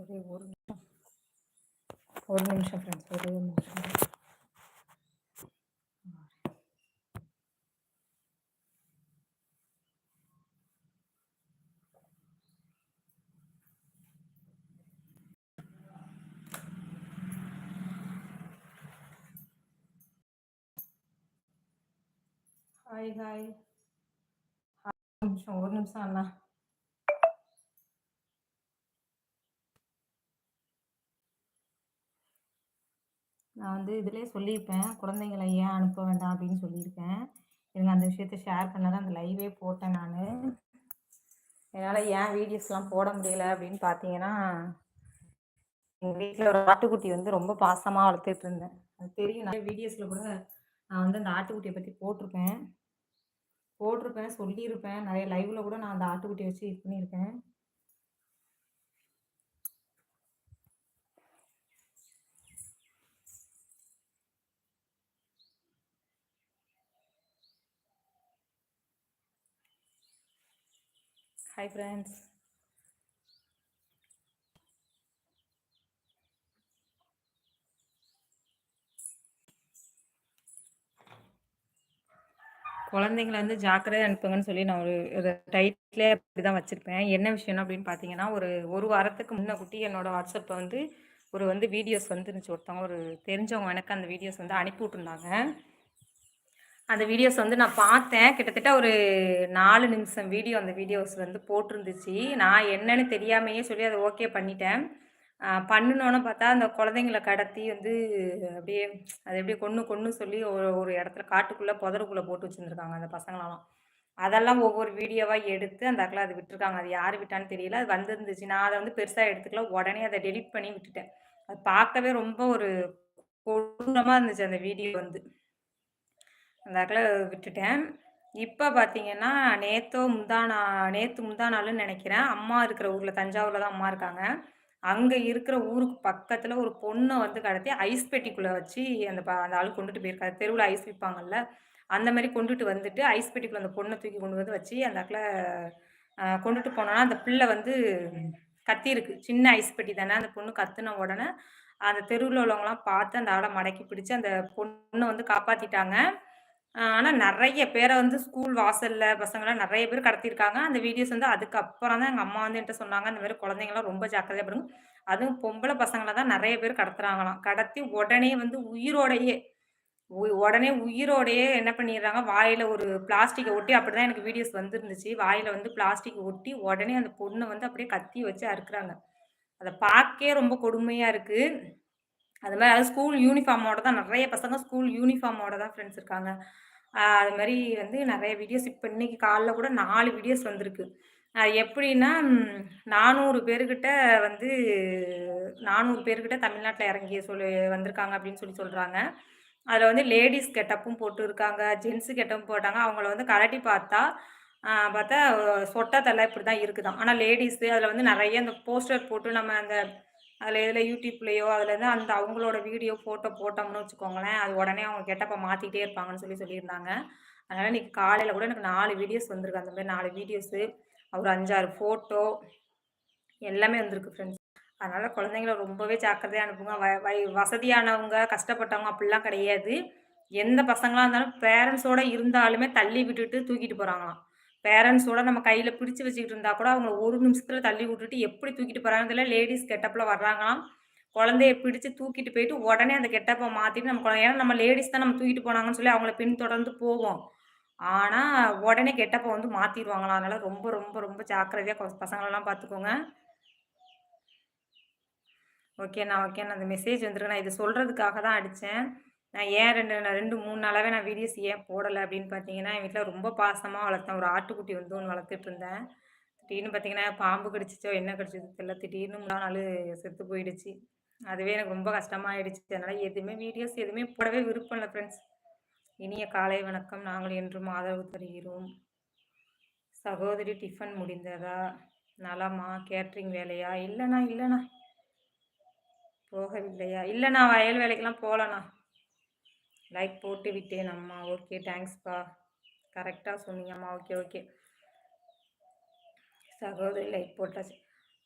ஒரே ஒரு நிமிஷம் ஒரு நிமிஷம் ஃப்ரெண்ட்ஸ் ஒரே ஒரு நிமிஷம் ஹாய் ஹாய் ஒரு நிமிஷம் ஒரு நிமிஷம் அண்ணா நான் வந்து இதிலே சொல்லியிருப்பேன் குழந்தைங்களை ஏன் அனுப்ப வேண்டாம் அப்படின்னு சொல்லியிருக்கேன். எனக்கு அந்த விஷயத்த ஷேர் பண்ண தான் அந்த லைவே போட்டேன் நான். என்னால் ஏன் வீடியோஸ்லாம் போட முடியல அப்படின்னு பார்த்தீங்கன்னா எங்கள் வீட்டில் ஒரு ஆட்டுக்குட்டி வந்து ரொம்ப பாசமாக வளர்த்துட்டு இருந்தேன். அது தெரியும் நிறைய வீடியோஸில் கூட நான் வந்து அந்த ஆட்டுக்குட்டியை பற்றி போட்டிருப்பேன். போட்டிருப்பேன் சொல்லியிருப்பேன். நிறைய லைவில் கூட நான் அந்த ஆட்டுக்குட்டியை வச்சு இது பண்ணியிருக்கேன். ஹாய் ஃப்ரெண்ட்ஸ் குழந்தைங்கள வந்து ஜாக்கிரதையாக அனுப்புங்கன்னு சொல்லி நான் ஒரு ஒரு டைட்டிலே அப்படி தான் வச்சுருப்பேன். என்ன விஷயம் அப்படின்னு பார்த்தீங்கன்னா ஒரு ஒரு வாரத்துக்கு முன்ன குட்டி என்னோட வாட்ஸ்அப்பில் வந்து ஒரு வந்து வீடியோஸ் வந்துருந்துச்சு. ஒருத்தவங்க ஒரு தெரிஞ்சவங்க எனக்கு அந்த வீடியோஸ் வந்து அனுப்பி விட்டுருந்தாங்க அந்த வீடியோஸ் வந்து நான் பார்த்தேன். கிட்டத்தட்ட ஒரு நாலு நிமிஷம் வீடியோ அந்த வீடியோஸ் வந்து போட்டிருந்துச்சு. நான் என்னன்னு தெரியாமையே சொல்லி அதை ஓகே பண்ணிட்டேன். பண்ணணுன்னு பார்த்தா அந்த குழந்தைங்கள கடத்தி வந்து அப்படியே அது எப்படியே கொன்று கொன்று சொல்லி ஒரு ஒரு இடத்துல காட்டுக்குள்ளே புதருக்குள்ளே போட்டு வச்சுருந்துருக்காங்க அந்த பசங்களெல்லாம் அதெல்லாம் ஒவ்வொரு வீடியோவாக எடுத்து அந்த அக்கில் அது விட்டுருக்காங்க. அது யார் விட்டான்னு தெரியல. அது வந்துருந்துச்சு. நான் அதை வந்து பெருசாக எடுத்துக்கல. உடனே அதை டெலிட் பண்ணி விட்டுட்டேன். அது பார்க்கவே ரொம்ப ஒரு கொடூரமாக இருந்துச்சு அந்த வீடியோ வந்து. அந்த அக்கில் விட்டுட்டேன். இப்போ பார்த்தீங்கன்னா நேத்தோ முந்தானா நேற்று முந்தா நாள்னு நினைக்கிறேன். அம்மா இருக்கிற ஊரில் தஞ்சாவூரில் தான் அம்மா இருக்காங்க. அங்கே இருக்கிற ஊருக்கு பக்கத்தில் ஒரு பொண்ணை வந்து கடத்தி ஐஸ் பெட்டிக்குள்ளே வச்சு அந்த ப அந்த ஆள் கொண்டுட்டு போயிருக்காரு. தெருவில் ஐஸ் விற்பாங்கல்ல அந்த மாதிரி கொண்டுட்டு வந்துட்டு ஐஸ் பெட்டிக்குள்ளே அந்த பொண்ணை தூக்கி கொண்டு வந்து வச்சு அந்த இடத்துல கொண்டுட்டு போனோன்னா அந்த பிள்ளை வந்து கத்திருக்கு சின்ன ஐஸ் பெட்டி தானே அந்த பொண்ணு கத்துன உடனே அந்த தெருவில் உள்ளவங்களாம் பார்த்து அந்த ஆளை மடக்கி பிடிச்சி அந்த பொண்ணை வந்து காப்பாற்றிட்டாங்க ஆனா நெறைய பேரை வந்து ஸ்கூல் வாசல்ல பசங்கலாம் நெறைய பேர் கடத்தியிருக்காங்க. அந்த வீடியோஸ் வந்து அதுக்கப்புறம் தான் எங்க அம்மா வந்து என்ட்ட சொன்னாங்க. இந்த மாரி குழந்தைங்கலாம் ரொம்ப ஜாக்கிரதையா படுங்க. அதுவும் பொம்பள பசங்கள தான் நெறைய பேர் கடத்துறாங்களாம். கடத்தி உடனே வந்து உயிரோடையே உ உடனே உயிரோடையே என்ன பண்ணிடுறாங்க, வாயில ஒரு பிளாஸ்டிக்க ஒட்டி அப்படிதான் எனக்கு வீடியோஸ் வந்திருந்துச்சு. வாயில வந்து பிளாஸ்டிக் ஒட்டி உடனே அந்த பொண்ண வந்து அப்படியே கத்தி வச்சு அறுக்குறாங்க. அத பார்க்கவே ரொம்ப கொடுமையா இருக்கு. அது மாதிரி ஸ்கூல் யூனிஃபார்மோட தான் நிறைய பசங்க ஸ்கூல் யூனிஃபார்மோட தான் ஃப்ரெண்ட்ஸ் இருக்காங்க. அது மாதிரி வந்து நிறைய வீடியோஸ் இப்போ இன்னைக்கு காலைல கூட நாலு வீடியோஸ் வந்திருக்கு. அது எப்படின்னா, நானூறு பேர்கிட்ட வந்து நானூறு பேர்கிட்ட தமிழ்நாட்டில் இறங்கி சொல்லி வந்திருக்காங்க அப்படின்னு சொல்லி சொல்கிறாங்க அதில் வந்து லேடிஸ் கெட்டப்பும் போட்டு இருக்காங்க. ஜென்ஸ் கெட்டப்பும் போட்டாங்க. அவங்கள வந்து கலட்டி பார்த்தா, பார்த்தா சொட்ட இப்படி தான் இருக்குதான் ஆனால் லேடிஸு அதில் வந்து நிறைய அந்த போஸ்டர் போட்டு நம்ம அந்த அதில எதில அதில் இருந்து அந்த அவங்களோட வீடியோ, ஃபோட்டோ போட்டோம்னு வச்சுக்கோங்களேன், அது உடனே அவங்க கெட்டப்ப மாற்றிக்கிட்டே இருப்பாங்கன்னு சொல்லி சொல்லியிருந்தாங்க. அதனால் இன்னைக்கு காலையில் கூட எனக்கு நாலு வீடியோஸ் வந்திருக்கு. அந்த மாதிரி நாலு வீடியோஸு, ஒரு 5, 6 ஃபோட்டோ எல்லாமே வந்திருக்கு ஃப்ரெண்ட்ஸ். அதனால் குழந்தைங்கள ரொம்பவே ஜாக்கிரதையாக அனுப்புங்க. வ வை வசதியானவங்க, கஷ்டப்பட்டவங்க அப்படிலாம் கிடையாது. எந்த பசங்களாக இருந்தாலும் பேரண்ட்ஸோட இருந்தாலுமே தள்ளி விட்டுட்டு தூக்கிட்டு போகிறாங்களாம் பேரண்ட்ஸோட நம்ம கையில பிடிச்சு வச்சுக்கிட்டு இருந்தா கூட அவங்கள ஒரு நிமிஷத்துல தள்ளி விட்டுட்டு எப்படி தூக்கிட்டு போறாங்கன்னு தெரியல. லேடிஸ் கெட்டப்ல வர்றாங்களாம். குழந்தைய பிடிச்சு தூக்கிட்டு போயிட்டு உடனே அந்த கெட்டப்பை மாத்திட்டு நம்ம குழந்தை ஏன்னா நம்ம லேடிஸ் தான் நம்ம தூக்கிட்டு போனாங்கன்னு சொல்லி அவங்கள பின்தொடர்ந்து போவோம். ஆனா, உடனே கெட்டப்பை வந்து மாத்திருவாங்களாம். அதனால ரொம்ப ரொம்ப ரொம்ப ஜாக்கிரதையா பசங்களெல்லாம் பார்த்துக்கோங்க. ஓகேண்ணா, ஓகேண்ணா. அந்த மெசேஜ் வந்துருக்கு நான் இத சொல்றதுக்காக தான் அடிச்சேன். நான் ஏன் ரெண்டு ரெண்டு மூணு நாளாகவே நான் வீடியோஸ் ஏன் போடலை அப்படின்னு பார்த்தீங்கன்னா, என் வீட்டில் ரொம்ப பாசமாக வளர்த்தேன். ஒரு ஆட்டுக்குட்டி வந்து ஒன்று வளர்த்துட்டு இருந்தேன். திடீர்னு பார்த்தீங்கன்னா, பாம்பு கடிச்சிச்சோ என்ன கடிச்சது தெரியல. திடீர்னு மூணு நாள் செத்து போயிடுச்சு. அதுவே எனக்கு ரொம்ப கஷ்டமாயிடுச்சு. அதனால் எதுவுமே வீடியோஸ் எதுவுமே போடவே விருப்பம் இல்லை ஃப்ரெண்ட்ஸ். இனிய காலை வணக்கம். நாங்கள் என்றும் ஆதரவு தருகிறோம். சகோதரி டிஃபன் முடிந்ததா? நலமா? கேட்ரிங் வேலையா? இல்லைண்ணா இல்லைண்ணா போகவில்லையா? இல்லைண்ணா வயல் வேலைக்கெல்லாம் போகலண்ணா லைக் போட்டு விட்டேன் அம்மா. ஓகே தேங்க்ஸ்ப்பா. கரெக்டாக சொன்னீங்கம்மா ஓகே, ஓகே. சகோதரி லைக் போட்டாச்சு.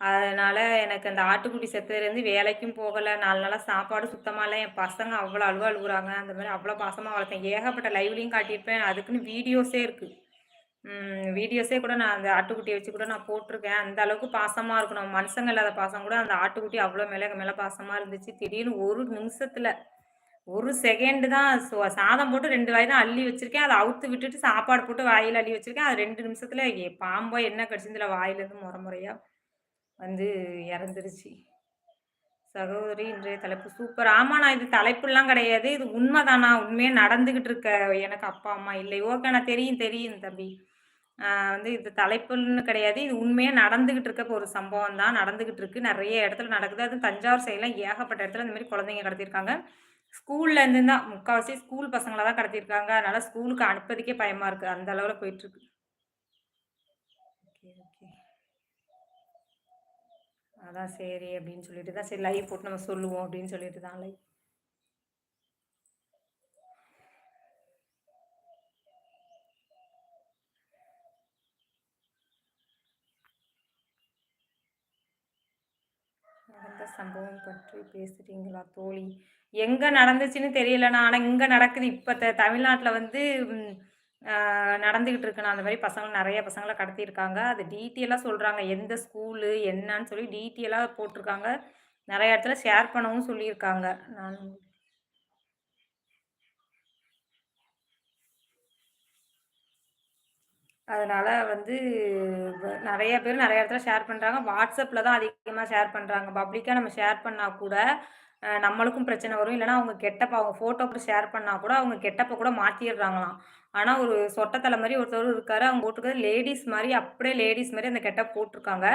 அதனால் எனக்கு அந்த ஆட்டுக்குட்டி செத்ததுலேருந்து வேலைக்கும் போகலை நாலு நாளாக சாப்பாடு சுத்தமாக இல்லை என் பசங்க அவ்வளோ அழுவ அழுகுறாங்க அந்த மாதிரி அவ்வளோ பாசமாக வளர்த்தேன். ஏகப்பட்ட லைவ்லையும் காட்டியிருப்பேன். அதுக்குன்னு வீடியோஸே இருக்குது வீடியோஸே கூட நான் அந்த ஆட்டுக்குட்டியை வச்சு கூட நான் போட்டிருக்கேன் அந்த அளவுக்கு பாசமாக இருக்கும். மனுஷங்க இல்லாத பாசம் கூட அந்த ஆட்டுக்குட்டி அவ்வளோ மேலே மேலே பாசமாக இருந்துச்சு. திடீர்னு ஒரு நிமிஷத்தில் ஒரு செகண்ட் தான் சோ சாதம் போட்டு ரெண்டு வாய் தான் அள்ளி வச்சிருக்கேன். அதை அவுத்து விட்டுட்டு சாப்பாடு போட்டு வாயில் அள்ளி வச்சிருக்கேன். அது ரெண்டு நிமிஷத்துல பாம்போ என்ன கடிச்சிருச்சுன்னு வாயிலிருந்து வாயிலேருந்து மொற வந்து இறந்துருச்சு. சகோதரி இன்றைய தலைப்பு சூப்பர். ஆமாண்ணா இது தலைப்புலாம் கிடையாது. இது உண்மைதானா உண்மையாக நடந்துகிட்டு இருக்க எனக்கு அப்பா, அம்மா இல்லை. ஓகேண்ணா தெரியும், தெரியும் தம்பி. வந்து இது தலைப்புன்னு கிடையாது. இது உண்மையாக நடந்துகிட்டு இருக்க ஒரு சம்பவம் தான். நடந்துகிட்டு இருக்கு. நிறைய இடத்துல நடக்குது. அதுவும் தஞ்சாவூர் சைட்லாம் ஏகப்பட்ட இடத்துல இந்த மாதிரி குழந்தைங்க கடத்திருக்காங்க ஸ்கூல்ல இருந்து தான் முக்காவாசி ஸ்கூல் பசங்கள தான் கடத்தியிருக்காங்க. அதனால ஸ்கூலுக்கு அனுப்புறதுக்கே பயமா இருக்கு. அந்த அளவுல போயிட்டுருக்கு. Okay, okay. அதான் சரி அப்படின்னு சொல்லிட்டு தான் சரி லைவ் போட்டு நம்ம சொல்லுவோம் அப்படின்னு சொல்லிட்டு தான் லைவ். நடந்த சம்பவம் பற்றி பேசுறீங்களா தோழி? எங்க நடந்துச்சுன்னு தெரியலண்ணா. ஆனா இங்க நடக்குது. இப்ப த தமிழ்நாட்டுல வந்து நடந்துகிட்டு இருக்குண்ணா. அந்த மாதிரி பசங்க நிறைய பசங்களை கடத்தியிருக்காங்க. அது டீட்டெயிலாக சொல்றாங்க. எந்த ஸ்கூலு என்னன்னு சொல்லி டீட்டெயிலாக போட்டிருக்காங்க நிறைய இடத்துல ஷேர் பண்ணவும் சொல்லியிருக்காங்க. நான் அதனால வந்து நிறைய பேர் நிறைய இடத்துல ஷேர் பண்ணுறாங்க வாட்ஸ்அப்பில் தான் அதிகமாக ஷேர் பண்ணுறாங்க பப்ளிக்காக நம்ம ஷேர் பண்ணால் கூட, நம்மளுக்கும் பிரச்சனை வரும். இல்லைனா அவங்க கெட்டப்ப அவங்க ஃபோட்டோ கூட ஷேர் பண்ணால் கூட, அவங்க கெட்டப்ப கூட மாற்றிடுறாங்களாம் ஆனால் ஒரு சொட்ட மாதிரி ஒருத்தர் இருக்காரு. அவங்க போட்டுருக்கது லேடிஸ் மாதிரி அப்படியே லேடிஸ் மாதிரி அந்த கெட்டப் போட்டிருக்காங்க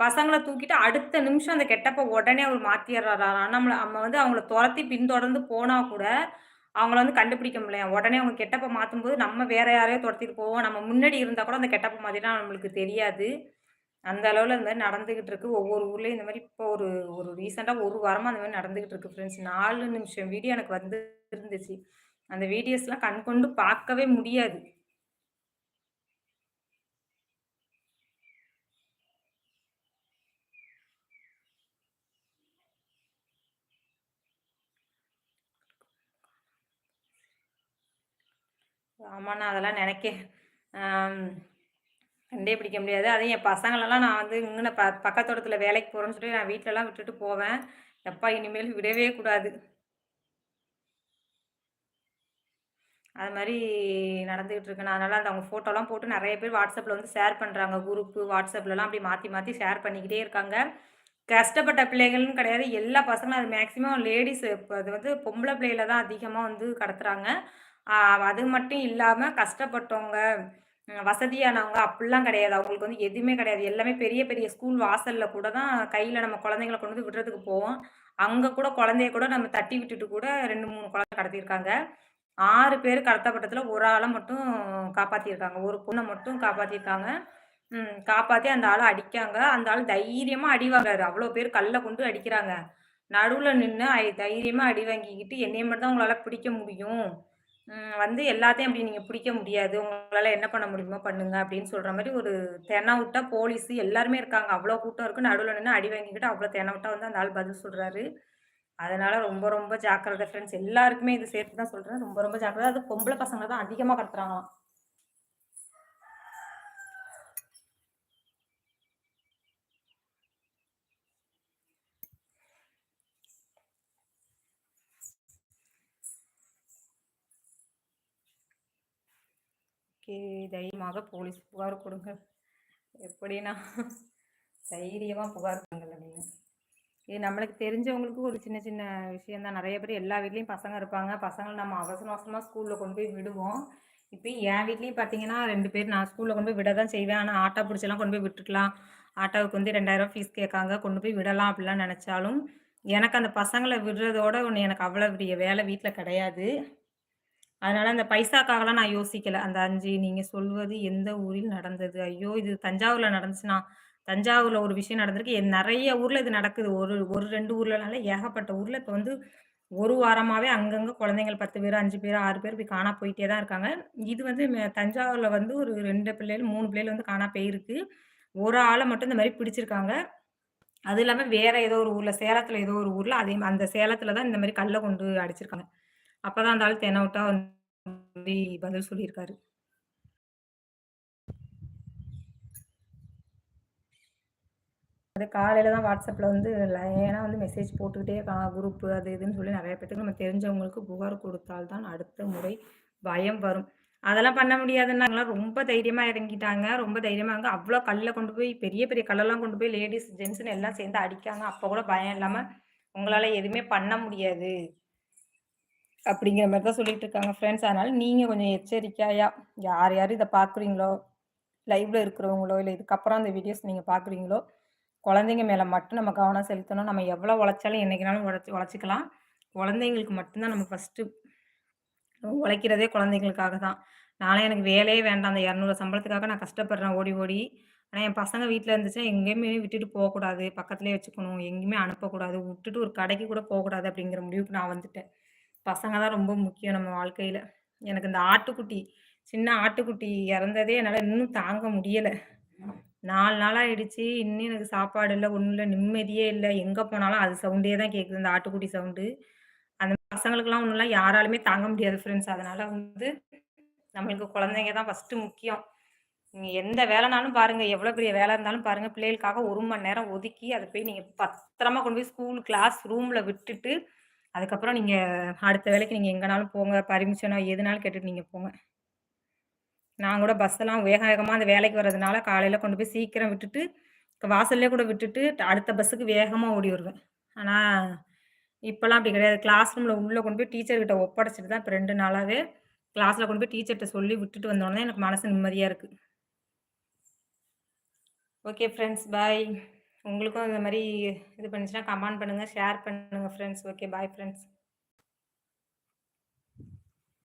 பசங்களை தூக்கிட்டு அடுத்த நிமிஷம் அந்த கெட்டப்ப உடனே அவர் மாத்திர்றாராம். நம்மளை நம்ம வந்து அவங்கள துரத்தி பின்தொடர்ந்து போனால் கூட, அவங்கள வந்து கண்டுபிடிக்க முடியல உடனே அவங்க கெட்டப்ப மாத்தும்போது, நம்ம வேற யாரையோ துரத்திட்டு போவோம். நம்ம முன்னாடி இருந்தால் கூட அந்த கெட்டப்பை மாற்றினா நம்மளுக்கு தெரியாது. அந்த அளவில் இந்த மாதிரி நடந்துக்கிட்டு இருக்கு. ஒவ்வொரு ஊர்லேயும் இந்த மாதிரி இப்போ ஒரு ஒரு ரீசெண்டாக ஒரு வாரமாக அந்த மாதிரி நடந்துக்கிட்டு இருக்கு ஃப்ரெண்ட்ஸ். நாலு நிமிஷம் வீடியோ எனக்கு வந்து இருந்துச்சு. அந்த வீடியோஸ்லாம் கண் கொண்டு பார்க்கவே முடியாது. ஆமாண்ணா. அதெல்லாம் நினைக்க கண்டே பிடிக்க முடியாது. அதுவும் என் பசங்களெல்லாம் நான் வந்து இங்கே ப பக்கத்து வேலைக்கு போகிறேன்னு சொல்லி நான் வீட்டிலலாம் விட்டுட்டு போவேன். எப்பா இனிமேல் விடவே கூடாது. அது மாதிரி நடந்துக்கிட்டு இருக்கேன் அதனால் அந்த அவங்க ஃபோட்டோலாம் போட்டு நிறைய பேர் வாட்ஸ்அப்பில் வந்து ஷேர் பண்ணுறாங்க குரூப்பு வாட்ஸ்அப்லலாம் அப்படி மாற்றி மாற்றி ஷேர் பண்ணிக்கிட்டே இருக்காங்க. கஷ்டப்பட்ட பிள்ளைகள்னு கிடையாது. எல்லா பசங்களும் அது மேக்ஸிமம் லேடிஸ் இப்போ அது வந்து பொம்பளை பிள்ளைகள தான் அதிகமாக வந்து கடத்துகிறாங்க அது மட்டும் இல்லாமல் கஷ்டப்பட்டவங்க, வசதியானவங்க அப்படிலாம் கிடையாது. அவங்களுக்கு வந்து எதுவுமே கிடையாது. எல்லாமே பெரிய பெரிய ஸ்கூல் வாசல்ல கூட தான் கையில் நம்ம குழந்தைங்கள கொண்டு வந்து விடுறதுக்கு போவோம். அங்கே கூட குழந்தைய கூட நம்ம தட்டி விட்டுட்டு கூட 2, 3 குழந்தை கடத்தியிருக்காங்க. ஆறு பேர் கடத்தப்பட்டதுல ஒரு ஆளை மட்டும் காப்பாற்றியிருக்காங்க ஒரு பொண்ணை மட்டும் காப்பாற்றியிருக்காங்க ம் அந்த ஆளை அடிக்காங்க. அந்த ஆள் தைரியமாக அடி வாங்குறாரு. அவ்வளோ பேர் கல்லை கொண்டு அடிக்கிறாங்க. நடுவில் நின்று தைரியமாக அடி வாங்கிக்கிட்டு, "என்னைய மட்டும் தான் உங்களால் பிடிக்க முடியும். வந்து எல்லாத்தையும் அப்படி நீங்கள் பிடிக்க முடியாது. உங்களால் என்ன பண்ண முடியுமோ பண்ணுங்க." அப்படின்னு சொல்கிற மாதிரி ஒரு தென விட்டா போலீஸ் எல்லாருமே இருக்காங்க. அவ்வளோ கூட்டம் இருக்கு. நடுவில் நின்று அடி வாங்கிக்கிட்டு அவ்வளோ தெனாவுட்டா வந்து அந்த ஆள் பதில் சொல்கிறாரு அதனால ரொம்ப ரொம்ப ஜாக்கிரதை ஃப்ரெண்ட்ஸ். எல்லாருக்குமே இது சேர்த்து தான் சொல்கிறேன் ரொம்ப ரொம்ப ஜாக்கிரதை. அது பொம்பளை பசங்களை தான் அதிகமாக கடத்துறாங்களாம். தைரியமாக போலீஸ் புகார் கொடுங்க. எப்படின்னா தைரியமாக புகார் கொடுங்கள் அப்படின்னு. இது நம்மளுக்கு தெரிஞ்சவங்களுக்கு ஒரு சின்ன சின்ன விஷயம் தான். நிறைய பேர் எல்லா வீட்லேயும் பசங்க இருப்பாங்க. பசங்களை நம்ம அவசர அவசரமாக ஸ்கூலில் கொண்டு போய் விடுவோம். இப்போ என் வீட்லேயும் பார்த்தீங்கன்னா ரெண்டு பேர் நான் ஸ்கூலில் கொண்டு போய் விட தான் செய்வேன். ஆனால் ஆட்டோ பிடிச்செல்லாம் கொண்டு போய் விட்டுக்கலாம். ஆட்டோவுக்கு வந்து ரெண்டாயிரம் ஃபீஸ் கேட்காங்க. கொண்டு போய் விடலாம் அப்படிலாம் நினச்சாலும் எனக்கு அந்த பசங்களை விடுறதோட ஒன்று எனக்கு அவ்வளோ பெரிய வேலை வீட்டில் கிடையாது. அதனால அந்த பைசாக்காகலாம் நான் யோசிக்கல. அந்த அஞ்சு நீங்க சொல்வது எந்த ஊரில் நடந்தது? ஐயோ! இது தஞ்சாவூர்ல நடந்துச்சுன்னா தஞ்சாவூர்ல ஒரு விஷயம் நடந்திருக்கு. எ நெறைய ஊர்ல இது நடக்குது. ஒரு ஒரு ரெண்டு ஊர்லனால ஏகப்பட்ட ஊர்ல இப்ப வந்து ஒரு வாரமாவே அங்கங்க குழந்தைங்கள் பத்து பேர், அஞ்சு பேர், ஆறு பேர் இப்படி காணா போயிட்டே தான் இருக்காங்க. இது வந்து மெ தஞ்சாவூர்ல வந்து ஒரு ரெண்டு பிள்ளைகள், மூணு பிள்ளைகள் வந்து காணா போயிருக்கு. ஒரு ஆளை மட்டும் இந்த மாதிரி பிடிச்சிருக்காங்க. அது இல்லாம வேற ஏதோ ஒரு ஊர்ல, சேலத்துல ஏதோ ஒரு ஊர்ல அதே அந்த சேலத்துல தான் இந்த மாதிரி கல்லை கொண்டு அடிச்சிருக்காங்க. அப்பதான் அந்த ஆள் தெனவுட்டா வந்து பதில் சொல்லியிருக்காரு. அது காலையில தான் வாட்ஸ்அப்பில் வந்து லைனா வந்து மெசேஜ் போட்டுக்கிட்டே இருக்காங்க. குரூப்பு அது இதுன்னு சொல்லி நிறைய பேத்துக்கு நம்ம தெரிஞ்சவங்களுக்கு புகார் கொடுத்தால்தான் அடுத்த முறை பயம் வரும். அதெல்லாம் பண்ண முடியாதுன்னாங்கலாம் ரொம்ப தைரியமா இறங்கிட்டாங்க. ரொம்ப தைரியமா அவ்வளோ அவ்ளோ கல்ல கொண்டு போய் பெரிய பெரிய கல்லெல்லாம் கொண்டு போய் லேடீஸ், ஜென்ட்ஸ்ன்னு எல்லாம் சேர்ந்து அடிக்காங்க. அப்போ கூட பயம் இல்லாம உங்களால எதுவுமே பண்ண முடியாது. அப்படிங்கிற மாதிரி தான் சொல்லிட்டு இருக்காங்க ஃப்ரெண்ட்ஸ். அதனால நீங்க கொஞ்சம் எச்சரிக்கையா யார் யார் இதை பார்க்குறீங்களோ, லைவ்ல இருக்கிறவங்களோ, இல்லை இதுக்கப்புறம் அந்த வீடியோஸ் நீங்க பார்க்குறீங்களோ, குழந்தைங்க மேல மட்டும் நம்ம கவனம் செலுத்தணும். நம்ம எவ்வளோ உழைச்சாலும் என்னைக்குனாலும் உழைச்சி உழைச்சிக்கலாம் குழந்தைங்களுக்கு மட்டும்தான் நம்ம ஃபஸ்ட்டு உழைக்கிறதே குழந்தைங்களுக்காக தான். நானும் எனக்கு வேலையே வேண்டாம். அந்த 200 சம்பளத்துக்காக நான் கஷ்டப்படுறேன் ஓடி ஓடி. ஆனால் என் பசங்க வீட்டில் இருந்துச்சுன்னா எங்கேயுமே விட்டுட்டு போகக்கூடாது பக்கத்துலேயே வச்சுக்கணும். எங்கேயுமே அனுப்பக்கூடாது. விட்டுட்டு ஒரு கடைக்கு கூட போகக்கூடாது அப்படிங்கிற முடிவுக்கு நான் வந்துட்டேன். பசங்க தான் ரொம்ப முக்கியம் நம்ம வாழ்க்கையில் எனக்கு இந்த ஆட்டுக்குட்டி, சின்ன ஆட்டுக்குட்டி இறந்ததே என்னால் இன்னும் தாங்க முடியலை நாலு நாள் ஆயிடுச்சு. இன்னும் எனக்கு சாப்பாடு இல்லை ஒன்றும் இல்லை நிம்மதியே இல்லை எங்கே போனாலும் அது சவுண்டே தான் கேட்குது. இந்த ஆட்டுக்குட்டி சவுண்டு. அந்த பசங்களுக்கெல்லாம் ஒன்றுலாம் யாராலுமே தாங்க முடியாது ஃப்ரெண்ட்ஸ். அதனால வந்து நம்மளுக்கு குழந்தைங்க தான் ஃபர்ஸ்ட்டு முக்கியம். நீங்கள் எந்த வேலைனாலும் பாருங்க, எவ்வளோ பெரிய வேலை இருந்தாலும் பாருங்க, பிள்ளைகளுக்காக ஒரு மணி நேரம் ஒதுக்கி, அதை போய் நீங்கள் பத்திரமா கொண்டு போய் ஸ்கூல் கிளாஸ் ரூமில் விட்டுட்டு, அதுக்கப்புறம் நீங்க அடுத்த வேலைக்கு நீங்க எங்கனாலும் போங்க. பர்மிஷனோ எதுனாலும் கேட்டுட்டு நீங்க போங்க. நான் கூட பஸ்ஸெல்லாம் வேக வேகமா அந்த வேலைக்கு வர்றதுனால காலையில கொண்டு போய் சீக்கிரம் விட்டுட்டு, வாசல்லே கூட விட்டுட்டு அடுத்த பஸ்ஸுக்கு வேகமா ஓடி வருவேன். ஆனா, இப்பெல்லாம் அப்படி கிடையாது. கிளாஸ் ரூம்ல உள்ள கொண்டு போய் டீச்சர் கிட்ட தான் இப்ப ரெண்டு நாளாவே கிளாஸ்ல கொண்டு போய் டீச்சர்கிட்ட சொல்லி விட்டுட்டு வந்தோடனே எனக்கு மனசு நிம்மதியா இருக்கு. Okay friends bye. உங்களுக்கும் இந்த மாதிரி இது பண்ணுச்சுன்னா கமெண்ட் பண்ணுங்கள் ஷேர் பண்ணுங்கள் ஃப்ரெண்ட்ஸ். Okay bye friends.